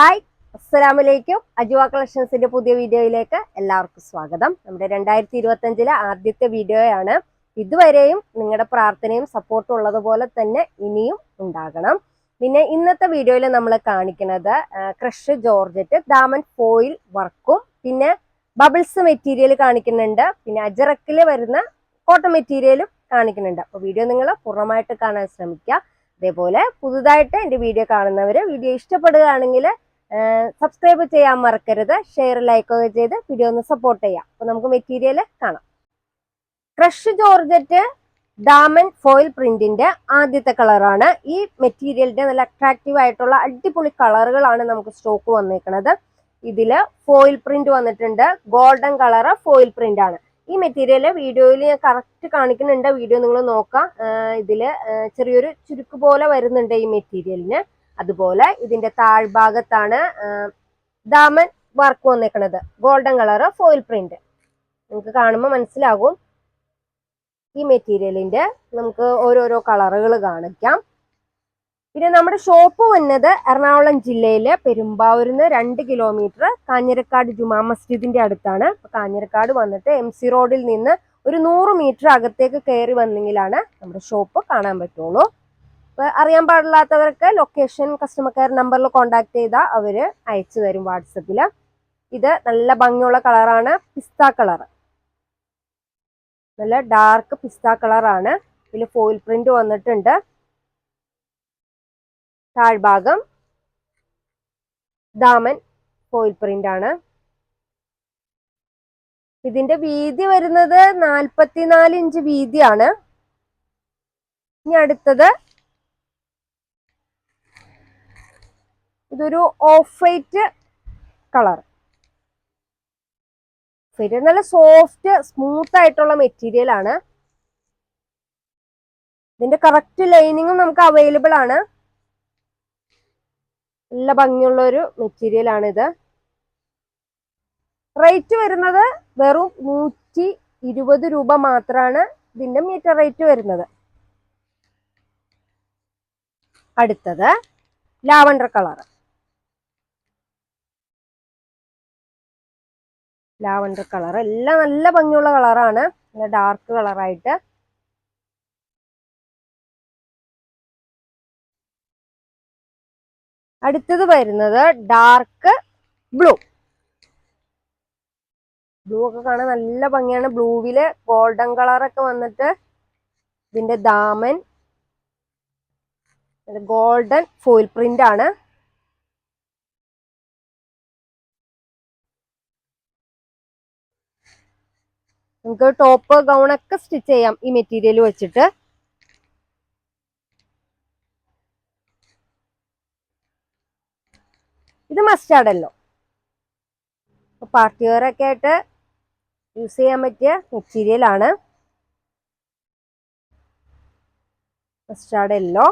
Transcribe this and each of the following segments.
Hi അസ്സലാമലൈക്കും. അജുവ കളക്ഷൻസിന്റെ പുതിയ വീഡിയോയിലേക്ക് എല്ലാവർക്കും സ്വാഗതം. നമ്മുടെ രണ്ടായിരത്തി ഇരുപത്തി അഞ്ചിലെ ആദ്യത്തെ വീഡിയോയാണ്. ഇതുവരെയും നിങ്ങളുടെ പ്രാർത്ഥനയും സപ്പോർട്ടും ഉള്ളതുപോലെ തന്നെ ഇനിയും ഉണ്ടാകണം. പിന്നെ ഇന്നത്തെ വീഡിയോയിൽ നമ്മൾ കാണിക്കുന്നത് ക്രഷ് ജോർജറ്റ് ദാമൻ ഫോയിൽ വർക്കും പിന്നെ ബബിൾസ് മെറ്റീരിയൽ കാണിക്കുന്നുണ്ട് പിന്നെ അജറക്കിൽ വരുന്ന കോട്ടൺ മെറ്റീരിയലും കാണിക്കുന്നുണ്ട്. അപ്പോൾ വീഡിയോ നിങ്ങൾ പൂർണമായിട്ട് കാണാൻ ശ്രമിക്കുക. അതേപോലെ പുതുതായിട്ട് എന്റെ വീഡിയോ കാണുന്നവർ വീഡിയോ ഇഷ്ടപ്പെടുകയാണെങ്കിൽ സബ്സ്ക്രൈബ് ചെയ്യാൻ മറക്കരുത് ഷെയർ ലൈക്ക് ഒക്കെ ചെയ്ത് വീഡിയോ ഒന്ന് സപ്പോർട്ട് ചെയ്യാം. അപ്പൊ നമുക്ക് മെറ്റീരിയൽ കാണാം. ക്രഷ് ജോർജറ്റ് ഡാമൻ ഫോയിൽ പ്രിന്റിന്റെ ആദ്യത്തെ കളറാണ് ഈ മെറ്റീരിയലിന്റെ നല്ല അട്രാക്റ്റീവ് ആയിട്ടുള്ള അടിപൊളി കളറുകളാണ് നമുക്ക് സ്റ്റോക്ക് വന്നിരിക്കുന്നത് ഇതിൽ ഫോയിൽ പ്രിന്റ് വന്നിട്ടുണ്ട്. ഗോൾഡൻ കളർ ഫോയിൽ പ്രിന്റ് ആണ്. ഈ മെറ്റീരിയൽ വീഡിയോയിൽ ഞാൻ കറക്റ്റ് കാണിക്കുന്നുണ്ട്. വീഡിയോ നിങ്ങൾ നോക്കാം. ഇതിൽ ചെറിയൊരു ചുരുക്ക് പോലെ വരുന്നുണ്ട് ഈ മെറ്റീരിയലിന് അതുപോലെ ഇതിന്റെ താഴ്ഭാഗത്താണ് ദാമൻ work വന്നേക്കണത്. Golden colour foil print. നിങ്ങൾക്ക് കാണുമ്പോൾ മനസ്സിലാകും. ഈ മെറ്റീരിയലിന്റെ നമുക്ക് ഓരോരോ കളറുകൾ കാണിക്കാം. പിന്നെ നമ്മുടെ ഷോപ്പ് വന്നത് എറണാകുളം ജില്ലയിലെ പെരുമ്പാവൂരിൽ നിന്ന് രണ്ട് കിലോമീറ്റർ കാഞ്ഞിരക്കാട് ജുമാ മസ്ജിദിന്റെ അടുത്താണ്. കാഞ്ഞിരക്കാട് വന്നിട്ട് എം സി റോഡിൽ നിന്ന് ഒരു നൂറ് മീറ്റർ അകത്തേക്ക് കയറി വന്നെങ്കിലാണ് നമ്മുടെ ഷോപ്പ് കാണാൻ പറ്റുള്ളൂ. അറിയാൻ പാടില്ലാത്തവർക്ക് location customer care number contact ചെയ്താൽ അവർ അയച്ചു തരും വാട്സപ്പിൽ ഇത് നല്ല ഭംഗിയുള്ള കളറാണ് പിസ്ത കളർ നല്ല ഡാർക്ക് പിസ്ത കളറാണ് ഇതിൽ ഫോയിൽ പ്രിന്റ് വന്നിട്ടുണ്ട്. താഴ്ഭാഗം ദാമൻ ഫോയിൽ പ്രിന്റ് ആണ്. ഇതിന്റെ വീതി വരുന്നത് നാൽപ്പത്തിനാല് ഇഞ്ച് വീതിയാണ്. ഇനി അടുത്തത് ഇതൊരു ഓഫ് വൈറ്റ് കളർ ഫിറ്റ് നല്ല സോഫ്റ്റ് സ്മൂത്ത് ആയിട്ടുള്ള മെറ്റീരിയൽ ആണ്. ഇതിന്റെ കറക്റ്റ് ലൈനിങ്ങും നമുക്ക് അവൈലബിൾ ആണ്. നല്ല ഭംഗിയുള്ള ഒരു മെറ്റീരിയൽ ഇത്. റേറ്റ് വരുന്നത് വെറും നൂറ്റി ഇരുപത് രൂപ മാത്രമാണ് ഇതിന്റെ മീറ്റർ റേറ്റ് വരുന്നത്. അടുത്തത് ലാവണ്ടർ കളർ ലാവണ്ടർ കളർ. എല്ലാം നല്ല ഭംഗിയുള്ള കളറാണ്. നല്ല ഡാർക്ക് കളറായിട്ട് അടുത്തത് വരുന്നത് ഡാർക്ക് ബ്ലൂ ബ്ലൂ ഒക്കെ കാണാൻ നല്ല ഭംഗിയാണ്. ബ്ലൂവിൽ ഗോൾഡൻ കളറൊക്കെ വന്നിട്ട് ഇതിന്റെ ദാമൻ ഗോൾഡൻ ഫോയിൽ പ്രിന്റ് ആണ്. നമുക്ക് ടോപ്പ് ഗൗൺ ഒക്കെ സ്റ്റിച്ച് ചെയ്യാം ഈ മെറ്റീരിയൽ വെച്ചിട്ട്. ഇത് മസ്റ്റാർഡല്ലോ പാർട്ടി വെയർ ഒക്കെ ആയിട്ട് യൂസ് ചെയ്യാൻ പറ്റിയ മെറ്റീരിയൽ ആണ്. മസ്റ്റാർഡ് യെല്ലോ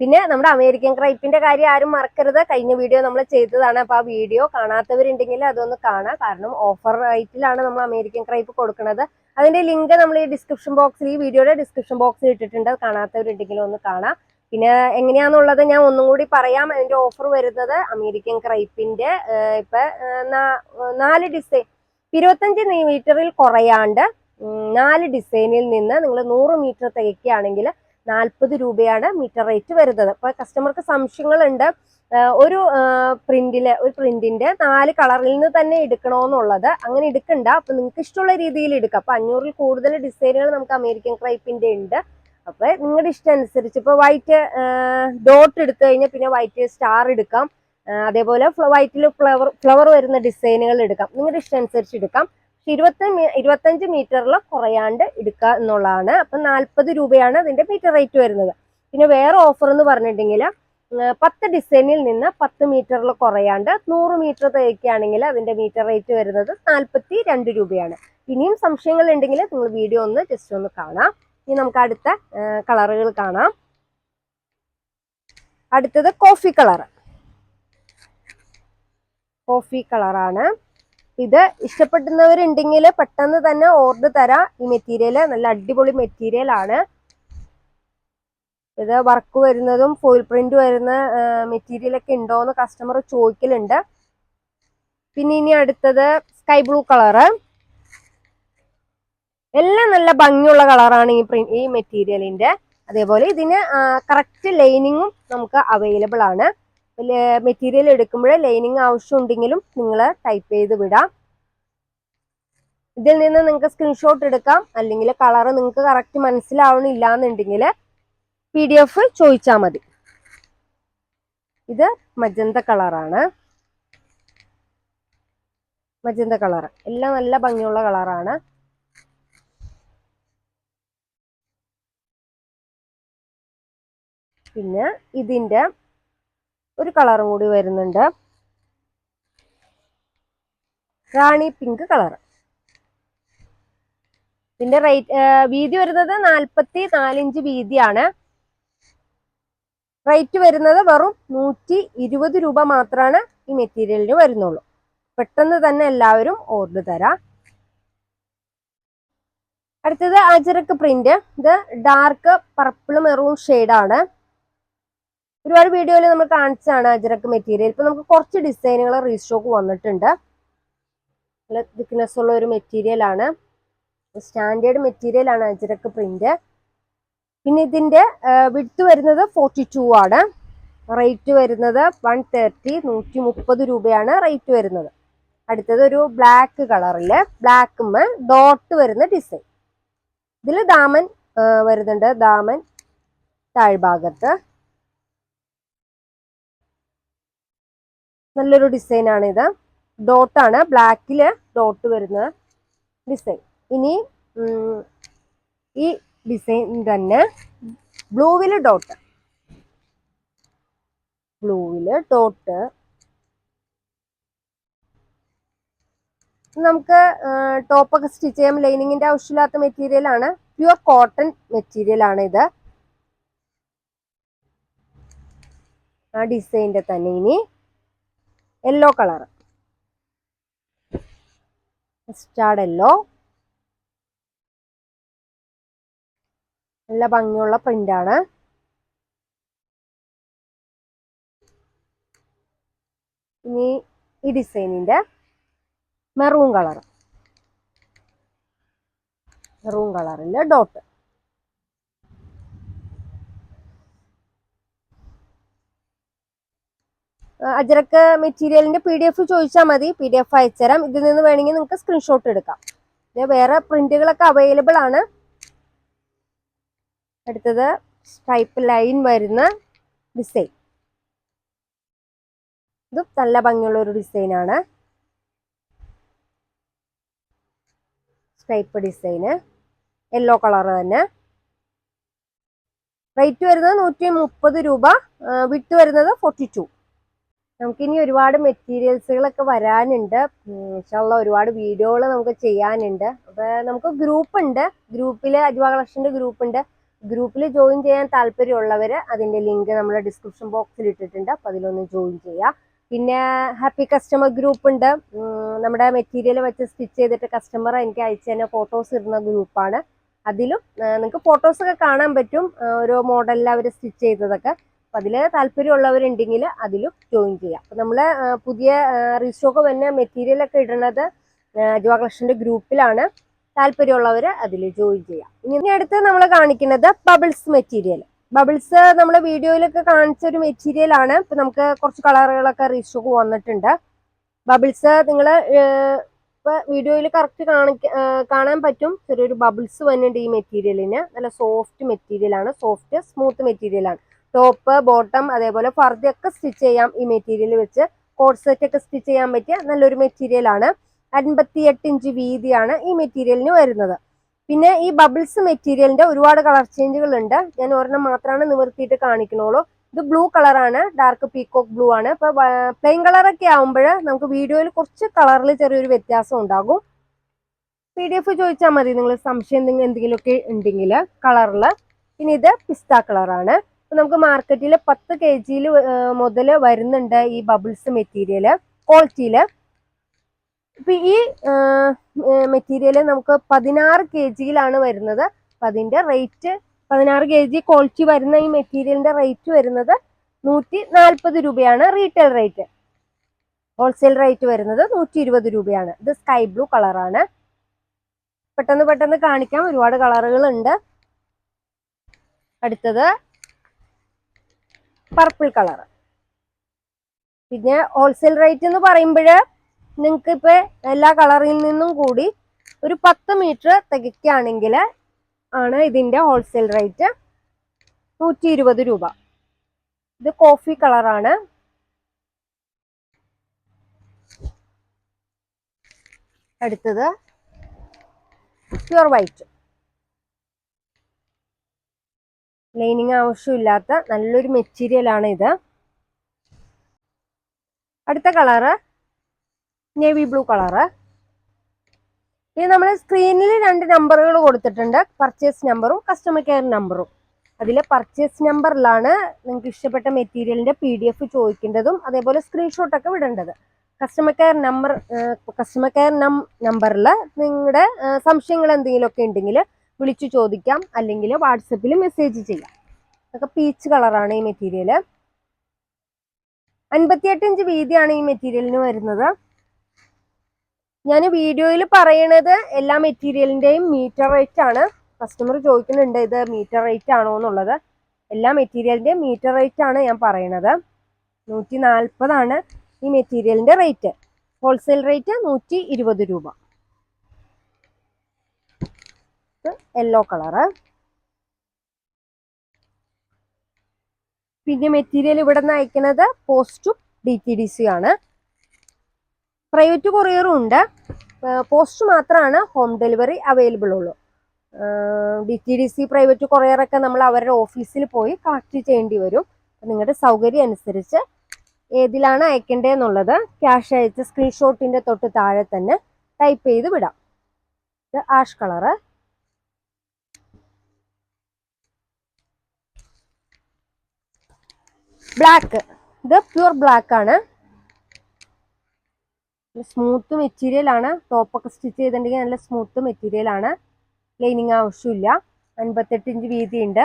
പിന്നെ നമ്മുടെ അമേരിക്കൻ ക്രൈപ്പിന്റെ കാര്യം ആരും മറക്കരുത്. കഴിഞ്ഞ വീഡിയോ നമ്മൾ ചെയ്തതാണ്. അപ്പൊ ആ വീഡിയോ കാണാത്തവരുണ്ടെങ്കിൽ അതൊന്ന് കാണാം. കാരണം ഓഫർ റേറ്റിലാണ് നമ്മൾ അമേരിക്കൻ ക്രൈപ്പ് കൊടുക്കുന്നത്. അതിന്റെ ലിങ്ക് നമ്മൾ ഈ ഡിസ്ക്രിപ്ഷൻ ബോക്സിൽ ഈ വീഡിയോയുടെ ഡിസ്ക്രിപ്ഷൻ ബോക്സിൽ ഇട്ടിട്ടുണ്ട്. കാണാത്തവരുണ്ടെങ്കിൽ ഒന്ന് കാണാം. പിന്നെ എങ്ങനെയാന്നുള്ളത് ഞാൻ ഒന്നും കൂടി പറയാം. അതിന്റെ ഓഫർ വരുന്നത് അമേരിക്കൻ ക്രൈപ്പിന്റെ ഇപ്പൊ നാല് ഡിസൈൻ ഇരുപത്തഞ്ച് മീറ്ററിൽ കുറയാണ്ട് നാല് ഡിസൈനിൽ നിന്ന് നിങ്ങൾ നൂറ് മീറ്റർ തികയ്ക്കുകയാണെങ്കിൽ നാൽപ്പത് രൂപയാണ് മീറ്റർ റേറ്റ് വരുന്നത്. അപ്പൊ കസ്റ്റമർക്ക് സംശയങ്ങളുണ്ട്. ഒരു പ്രിന്റിൽ ഒരു പ്രിന്റിന്റെ നാല് കളറിൽ നിന്ന് തന്നെ എടുക്കണമെന്നുള്ളത് അങ്ങനെ എടുക്കണ്ട. അപ്പൊ നിങ്ങൾക്ക് ഇഷ്ടമുള്ള രീതിയിൽ എടുക്കാം. അപ്പൊ അഞ്ഞൂറിൽ കൂടുതൽ ഡിസൈനുകൾ നമുക്ക് അമേരിക്കൻ ക്രൈപ്പിന്റെ ഉണ്ട്. അപ്പൊ നിങ്ങളുടെ ഇഷ്ടം അനുസരിച്ച് ഇപ്പൊ വൈറ്റ് ഡോട്ട് എടുത്തു കഴിഞ്ഞാൽ പിന്നെ വൈറ്റ് സ്റ്റാർ എടുക്കാം. അതേപോലെ വൈറ്റിൽ ഫ്ലവർ ഫ്ലവർ വരുന്ന ഡിസൈനുകൾ എടുക്കാം. നിങ്ങളുടെ ഇഷ്ടം അനുസരിച്ച് എടുക്കാം. ഇരുപത്തി ഇരുപത്തഞ്ച് മീറ്ററിൽ കുറയാണ്ട് എടുക്കുക എന്നുള്ളതാണ്. അപ്പൊ നാൽപ്പത് രൂപയാണ് അതിന്റെ മീറ്റർ റേറ്റ് വരുന്നത്. പിന്നെ വേറെ ഓഫർ എന്ന് പറഞ്ഞിട്ടുണ്ടെങ്കിൽ പത്ത് ഡിസൈനിൽ നിന്ന് പത്ത് മീറ്ററിൽ കുറയാണ്ട് നൂറ് മീറ്റർ തയ്ക്കുകയാണെങ്കിൽ അതിന്റെ മീറ്റർ റേറ്റ് വരുന്നത് നാൽപ്പത്തി രണ്ട് രൂപയാണ്. ഇനിയും സംശയങ്ങൾ ഉണ്ടെങ്കിൽ നിങ്ങൾ വീഡിയോ ഒന്ന് ജസ്റ്റ് ഒന്ന് കാണാം. ഇനി നമുക്ക് അടുത്ത കളറുകൾ കാണാം. അടുത്തത് കോഫി കളർ കോഫി കളറാണ്. ഇത് ഇഷ്ടപ്പെടുന്നവരുണ്ടെങ്കിൽ പെട്ടെന്ന് തന്നെ ഓർഡർ തരാം. ഈ മെറ്റീരിയൽ നല്ല അടിപൊളി മെറ്റീരിയൽ ആണ്. ഇത് വർക്ക് വരുന്നതും ഫോയിൽ പ്രിന്റ് വരുന്ന മെറ്റീരിയൽ ഒക്കെ ഉണ്ടോന്ന് കസ്റ്റമർ ചോദിക്കലുണ്ട്. പിന്നെ ഇനി അടുത്തത് സ്കൈ ബ്ലൂ കളറ് എല്ലാം നല്ല ഭംഗിയുള്ള കളറാണ് ഈ പ്രിന്റ് ഈ മെറ്റീരിയലിന്റെ അതേപോലെ ഇതിന് കറക്റ്റ് ലൈനിങ്ങും നമുക്ക് അവൈലബിൾ ആണ്. മെറ്റീരിയൽ എടുക്കുമ്പോൾ ലൈനിങ് ആവശ്യമുണ്ടെങ്കിലും നിങ്ങൾ ടൈപ്പ് ചെയ്ത് വിടാം. ഇതിൽ നിന്ന് നിങ്ങൾക്ക് സ്ക്രീൻഷോട്ട് എടുക്കാം. അല്ലെങ്കിൽ കളർ നിങ്ങൾക്ക് കറക്റ്റ് മനസ്സിലാവണില്ല എന്നുണ്ടെങ്കിൽ പി ഡി എഫ് ചോദിച്ചാൽ മതി. ഇത് മജന്ത കളറാണ് മജന്ത കളർ എല്ലാം നല്ല ഭംഗിയുള്ള കളറാണ് പിന്നെ ഇതിന്റെ ഒരു കളറും കൂടി വരുന്നുണ്ട്. റാണി പിങ്ക് കളർ ഇതിന്റെ റേറ്റ് വീതി വരുന്നത് നാൽപ്പത്തി നാലിഞ്ച് വീതിയാണ്. റേറ്റ് വരുന്നത് വെറും നൂറ്റി ഇരുപത് രൂപ മാത്രമാണ് ഈ മെറ്റീരിയലിന് വരുന്നുള്ളൂ. പെട്ടെന്ന് തന്നെ എല്ലാവരും ഓർഡർ തരാം. അടുത്തത് അജരക്ക് പ്രിന്റ് ഇത് ഡാർക്ക് പർപ്പിൾ മെറൂൺ ആണ്. ഒരുപാട് വീഡിയോയിൽ നമ്മൾ കാണിച്ചാണ് അജറക്ക് മെറ്റീരിയൽ ഇപ്പൊ നമുക്ക് കുറച്ച് ഡിസൈനുകൾ റീസ്റ്റോക്ക് വന്നിട്ടുണ്ട്. നല്ല തിക്നെസ് ഉള്ള ഒരു മെറ്റീരിയൽ ആണ്. സ്റ്റാൻഡേർഡ് മെറ്റീരിയൽ ആണ് അജറക്ക് പ്രിന്റ് പിന്നെ ഇതിന്റെ വിഡ്ത്ത് വരുന്നത് ഫോർട്ടി ടു ആണ്. റേറ്റ് വരുന്നത് വൺ തേർട്ടി നൂറ്റി മുപ്പത് രൂപയാണ് റേറ്റ് വരുന്നത്. അടുത്തത് ഒരു ബ്ലാക്ക് കളറിൽ ബ്ലാക്കും ഡോട്ട് വരുന്ന ഡിസൈൻ ഇതിൽ ദാമൻ വരുന്നുണ്ട്. ദാമൻ താഴ്ഭാഗത്ത്. നല്ലൊരു ഡിസൈൻ ആണ് ഇത്. ഡോട്ടാണ് ബ്ലാക്കിൽ ഡോട്ട് വരുന്ന ഡിസൈൻ ഇനി ഈ ഡിസൈൻ തന്നെ ബ്ലൂവിൽ ഡോട്ട് ബ്ലൂവിൽ ഡോട്ട് നമുക്ക് ടോപ്പൊക്കെ സ്റ്റിച്ച് ചെയ്യാൻ ലൈനിങ്ങിന്റെ ആവശ്യമില്ലാത്ത മെറ്റീരിയൽ ആണ്. പ്യുവർ കോട്ടൺ മെറ്റീരിയൽ ആണ് ഇത്. ആ ഡിസൈന്റെ തന്നെ ഇനി. യെല്ലോ കളർ സ്റ്റാർഡ് യെല്ലോ നല്ല ഭംഗിയുള്ള പ്രിന്റാണ് ഇനി ഈ ഡിസൈനിന്റെ മെറൂൺ കളർ മെറൂൺ കളറിൽ ഡോട്ട് അജരക്ക് മെറ്റീരിയലിന്റെ പി ഡി എഫ് ചോദിച്ചാൽ മതി. പി ഡി എഫ് അയച്ചുതരാം. ഇതിൽ നിന്ന് വേണമെങ്കിൽ നിങ്ങൾക്ക് സ്ക്രീൻഷോട്ട് എടുക്കാം. ഇത് വേറെ പ്രിന്റുകളൊക്കെ അവൈലബിൾ ആണ്. അടുത്തത് സ്ട്രൈപ്പ് ലൈൻ വരുന്ന ഡിസൈൻ ഇതും നല്ല ഭംഗിയുള്ള ഒരു ഡിസൈൻ ആണ്. സ്ട്രൈപ്പ് ഡിസൈന് യെല്ലോ കളർ തന്നെ. റേറ്റ് വരുന്നത് നൂറ്റി മുപ്പത് രൂപ വിട്ട് വരുന്നത് ഫോർട്ടി ടു നമുക്കിനി ഒരുപാട് മെറ്റീരിയൽസുകളൊക്കെ വരാനുണ്ട്. ഇഷ്ടമുള്ള ഒരുപാട് വീഡിയോകൾ നമുക്ക് ചെയ്യാനുണ്ട്. അപ്പോൾ നമുക്ക് ഗ്രൂപ്പ് ഉണ്ട് ഗ്രൂപ്പിൽ അജ്വ കളക്ഷന്റെ ഗ്രൂപ്പ് ഉണ്ട് ഗ്രൂപ്പിൽ ജോയിൻ ചെയ്യാൻ താല്പര്യമുള്ളവർ അതിന്റെ ലിങ്ക് നമ്മൾ ഡിസ്ക്രിപ്ഷൻ ബോക്സിൽ ഇട്ടിട്ടുണ്ട്. അപ്പോൾ അതിലൊന്ന് ജോയിൻ ചെയ്യാം. പിന്നെ ഹാപ്പി കസ്റ്റമർ ഗ്രൂപ്പ് ഉണ്ട് നമ്മുടെ മെറ്റീരിയൽ വെച്ച് സ്റ്റിച്ച് ചെയ്തിട്ട് കസ്റ്റമർ എനിക്ക് അയച്ചു തന്നെ ഫോട്ടോസ് ഇടുന്ന ഗ്രൂപ്പാണ്. അതിലും നിങ്ങൾക്ക് ഫോട്ടോസൊക്കെ കാണാൻ പറ്റും. ഓരോ മോഡലിൽ അവർ സ്റ്റിച്ച് ചെയ്തതൊക്കെ. അപ്പം അതിൽ താല്പര്യമുള്ളവരുണ്ടെങ്കിൽ അതിലും ജോയിൻ ചെയ്യാം. അപ്പം നമ്മൾ പുതിയ റീസ്റ്റോക്ക് വന്ന മെറ്റീരിയൽ ഒക്കെ ഇടുന്നത് ജുവ ഗ്രൂപ്പിലാണ്. താല്പര്യമുള്ളവർ അതിൽ ജോയിൻ ചെയ്യാം. ഇനി അടുത്ത് നമ്മൾ കാണിക്കുന്നത് ബബിൾസ് മെറ്റീരിയൽ ബബിൾസ് നമ്മൾ വീഡിയോയിലൊക്കെ കാണിച്ച ഒരു മെറ്റീരിയൽ ആണ്. ഇപ്പൊ നമുക്ക് കുറച്ച് കളറുകളൊക്കെ റീസ്റ്റോക്ക് വന്നിട്ടുണ്ട്. ബബിൾസ് നിങ്ങൾ ഇപ്പൊ വീഡിയോയിൽ കറക്റ്റ് കാണിക്ക കാണാൻ പറ്റും. ചെറിയൊരു ബബിൾസ് വന്നിട്ടുണ്ട് ഈ മെറ്റീരിയലിന് നല്ല സോഫ്റ്റ് മെറ്റീരിയൽ ആണ്. സോഫ്റ്റ് സ്മൂത്ത് മെറ്റീരിയൽ ആണ്. ടോപ്പ് ബോട്ടം അതേപോലെ ഫർദയൊക്കെ സ്റ്റിച്ച് ചെയ്യാം ഈ മെറ്റീരിയൽ വെച്ച്. കോഡ് സെറ്റ് ഒക്കെ സ്റ്റിച്ച് ചെയ്യാൻ പറ്റിയ നല്ലൊരു മെറ്റീരിയൽ ആണ്. അൻപത്തി എട്ട് ഇഞ്ച് വീതിയാണ് ഈ മെറ്റീരിയലിന് വരുന്നത്. പിന്നെ ഈ ബബിൾസ് മെറ്റീരിയലിന്റെ ഒരുപാട് കളർ ചേഞ്ചുകൾ ഉണ്ട്. ഞാൻ ഒരെണ്ണം മാത്രമാണ് നിവർത്തിയിട്ട് കാണിക്കണുള്ളൂ. ഇത് ബ്ലൂ കളറാണ് ഡാർക്ക് പീക്കോക്ക് ബ്ലൂ ആണ്. ഇപ്പൊ പ്ലെയിൻ കളറൊക്കെ ആവുമ്പോൾ നമുക്ക് വീഡിയോയിൽ കുറച്ച് കളറിൽ ചെറിയൊരു വ്യത്യാസം ഉണ്ടാകും. പി ഡി എഫ് ചോദിച്ചാൽ മതി നിങ്ങൾ സംശയം എന്തെങ്കിലും എന്തെങ്കിലുമൊക്കെ ഉണ്ടെങ്കിൽ കളറിൽ പിന്നെ ഇത് പിസ്ത കളറാണ് നമുക്ക് മാർക്കറ്റിൽ പത്ത് കെ ജിയിൽ മുതൽ വരുന്നുണ്ട് ഈ ബബിൾസ് മെറ്റീരിയൽ ക്വാളിറ്റിയിൽ ഇപ്പൊ ഈ മെറ്റീരിയൽ നമുക്ക് പതിനാറ് കെ ജിയിലാണ് വരുന്നത്. അപ്പൊ അതിന്റെ റേറ്റ് പതിനാറ് കെ ജി ക്വാളിറ്റി വരുന്ന ഈ മെറ്റീരിയലിന്റെ റേറ്റ് വരുന്നത് നൂറ്റി നാൽപ്പത് രൂപയാണ് റീറ്റെയിൽ റേറ്റ്. ഹോൾസെയിൽ റേറ്റ് വരുന്നത് നൂറ്റി ഇരുപത് രൂപയാണ്. ഇത് സ്കൈ ബ്ലൂ കളറാണ്. പെട്ടെന്ന് പെട്ടെന്ന് കാണിക്കാം. ഒരുപാട് കളറുകൾ ഉണ്ട് അടുത്തത് പർപ്പിൾ കളർ പിന്നെ ഹോൾസെയിൽ റേറ്റ് എന്ന് പറയുമ്പോൾ നിങ്ങൾക്ക് ഇപ്പൊ എല്ലാ കളറിൽ നിന്നും കൂടി ഒരു പത്ത് മീറ്റർ തികയ്ക്കുകയാണെങ്കിൽ ആണ് ഇതിന്റെ ഹോൾസെയിൽ റേറ്റ് നൂറ്റി ഇരുപത് രൂപ. ഇത് കോഫി കളറാണ് അടുത്തത് പ്യുർ വൈറ്റ് ലൈനിങ് ആവശ്യമില്ലാത്ത നല്ലൊരു മെറ്റീരിയലാണ് ഇത്. അടുത്ത കളറ് നേവി ബ്ലൂ കളറ് ഇനി നമ്മൾ സ്ക്രീനിൽ രണ്ട് നമ്പറുകൾ കൊടുത്തിട്ടുണ്ട്. പർച്ചേസ് നമ്പറും കസ്റ്റമർ കെയർ നമ്പറും അതിൽ പർച്ചേസ് നമ്പറിലാണ് നിങ്ങൾക്ക് ഇഷ്ടപ്പെട്ട മെറ്റീരിയലിന്റെ പി ഡി എഫ് ചോദിക്കേണ്ടതും അതേപോലെ സ്ക്രീൻഷോട്ടൊക്കെ വിടേണ്ടത്. Customer care number customer care നമ്പറിൽ നിങ്ങളുടെ സംശയങ്ങൾ എന്തെങ്കിലുമൊക്കെ ഉണ്ടെങ്കിൽ വിളിച്ചു ചോദിക്കാം അല്ലെങ്കിൽ വാട്സപ്പിൽ മെസ്സേജ് ചെയ്യാം. അതൊക്കെ പീച്ച് കളറാണ് ഈ മെറ്റീരിയൽ അൻപത്തിയെട്ട് ഇഞ്ച് വീതിയാണ് ഈ മെറ്റീരിയലിന് വരുന്നത്. ഞാൻ വീഡിയോയിൽ പറയണത് എല്ലാ മെറ്റീരിയലിന്റെയും മീറ്റർ റേറ്റ് ആണ്. കസ്റ്റമർ ചോദിക്കുന്നുണ്ട് ഇത് മീറ്റർ റേറ്റ് ആണോ എന്നുള്ളത്. എല്ലാ മെറ്റീരിയലിന്റെയും മീറ്റർ റേറ്റ് ആണ് ഞാൻ പറയണത്. നൂറ്റി നാൽപ്പതാണ് ഈ മെറ്റീരിയലിന്റെ റേറ്റ് ഹോൾസെയിൽ റേറ്റ് നൂറ്റി ഇരുപത് രൂപ. യെല്ലോ കളറ് പിന്നെ മെറ്റീരിയൽ ഇവിടെ നിന്ന് അയക്കുന്നത് പോസ്റ്റും ഡി ടി ഡി സി ആണ്. പ്രൈവറ്റ് കൊറിയറും ഉണ്ട്. പോസ്റ്റ് മാത്രമാണ് ഹോം ഡെലിവറി അവൈലബിൾ ഉള്ളൂ. D T D C private കൊറിയറൊക്കെ നമ്മൾ അവരുടെ ഓഫീസിൽ പോയി കളക്ട് ചെയ്യേണ്ടി വരും. നിങ്ങളുടെ സൗകര്യം അനുസരിച്ച് ഏതിലാണ് അയക്കേണ്ടതെന്നുള്ളത് ക്യാഷ് അയച്ച് സ്ക്രീൻഷോട്ടിന്റെ തൊട്ട് താഴെ തന്നെ ടൈപ്പ് ചെയ്ത് വിടാം. ഇത് ആഷ് കളറ് ബ്ലാക്ക് ഇത് പ്യുർ ബ്ലാക്ക് ആണ്. സ്മൂത്ത് മെറ്റീരിയൽ ആണ്. ടോപ്പൊക്കെ സ്റ്റിച്ച് ചെയ്തിട്ടുണ്ടെങ്കിൽ നല്ല സ്മൂത്ത് മെറ്റീരിയൽ ആണ്. ലൈനിങ് ആവശ്യമില്ല. അൻപത്തെട്ട് ഇഞ്ച് വീതിയുണ്ട്.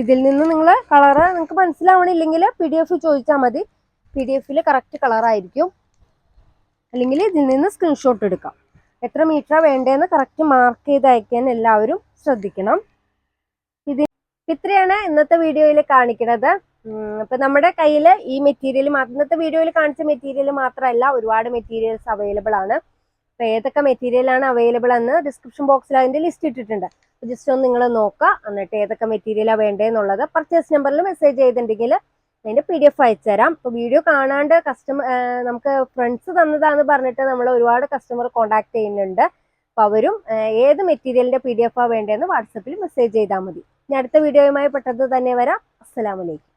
ഇതിൽ നിന്ന് നിങ്ങൾ കളറ് നിങ്ങൾക്ക് മനസ്സിലാവണില്ലെങ്കിൽ പി ഡി എഫ് ചോദിച്ചാൽ മതി. പി ഡി എഫിൽ കറക്റ്റ് കളറായിരിക്കും അല്ലെങ്കിൽ ഇതിൽ നിന്ന് സ്ക്രീൻഷോട്ട് എടുക്കാം. എത്ര മീറ്ററാണ് വേണ്ടതെന്ന് കറക്റ്റ് മാർക്ക് ചെയ്ത് അയക്കാൻ എല്ലാവരും ശ്രദ്ധിക്കണം. ഇത് ഇത്രയാണ് ഇന്നത്തെ വീഡിയോയിൽ കാണിക്കുന്നത് ഇപ്പൊ നമ്മുടെ കയ്യിൽ ഈ മെറ്റീരിയൽ ഇന്നത്തെ വീഡിയോയിൽ കാണിച്ച മെറ്റീരിയൽ മാത്രമല്ല ഒരുപാട് മെറ്റീരിയൽസ് അവൈലബിൾ ആണ്. അപ്പൊ ഏതൊക്കെ മെറ്റീരിയലാണ് അവൈലബിൾ എന്ന് ഡിസ്ക്രിപ്ഷൻ ബോക്സിൽ അതിന്റെ ലിസ്റ്റ് ഇട്ടിട്ടുണ്ട്. ജസ്റ്റ് ഒന്ന് നിങ്ങൾ നോക്കുക എന്നിട്ട് ഏതൊക്കെ മെറ്റീരിയലാണ് വേണ്ടതെന്നുള്ളത് പർച്ചേസ് നമ്പറിൽ മെസ്സേജ് ചെയ്തിട്ടുണ്ടെങ്കിൽ അതിന്റെ പി ഡി എഫ് അയച്ചു തരാം വീഡിയോ കാണാണ്ട് കസ്റ്റമർ നമുക്ക് ഫ്രണ്ട്സ് തന്നതാന്ന് പറഞ്ഞിട്ട് നമ്മൾ ഒരുപാട് കസ്റ്റമർ കോൺടാക്ട് ചെയ്യുന്നുണ്ട്. അപ്പോൾ അവരും ഏത് മെറ്റീരിയലിന്റെ പി ഡി എഫ് ആ വേണ്ടതെന്ന് വാട്സപ്പിൽ മെസ്സേജ് ചെയ്താൽ മതി. ഇനി അടുത്ത വീഡിയോയുമായി പെട്ടെന്ന് തന്നെ വരാം. അസ്സലാമലൈക്കും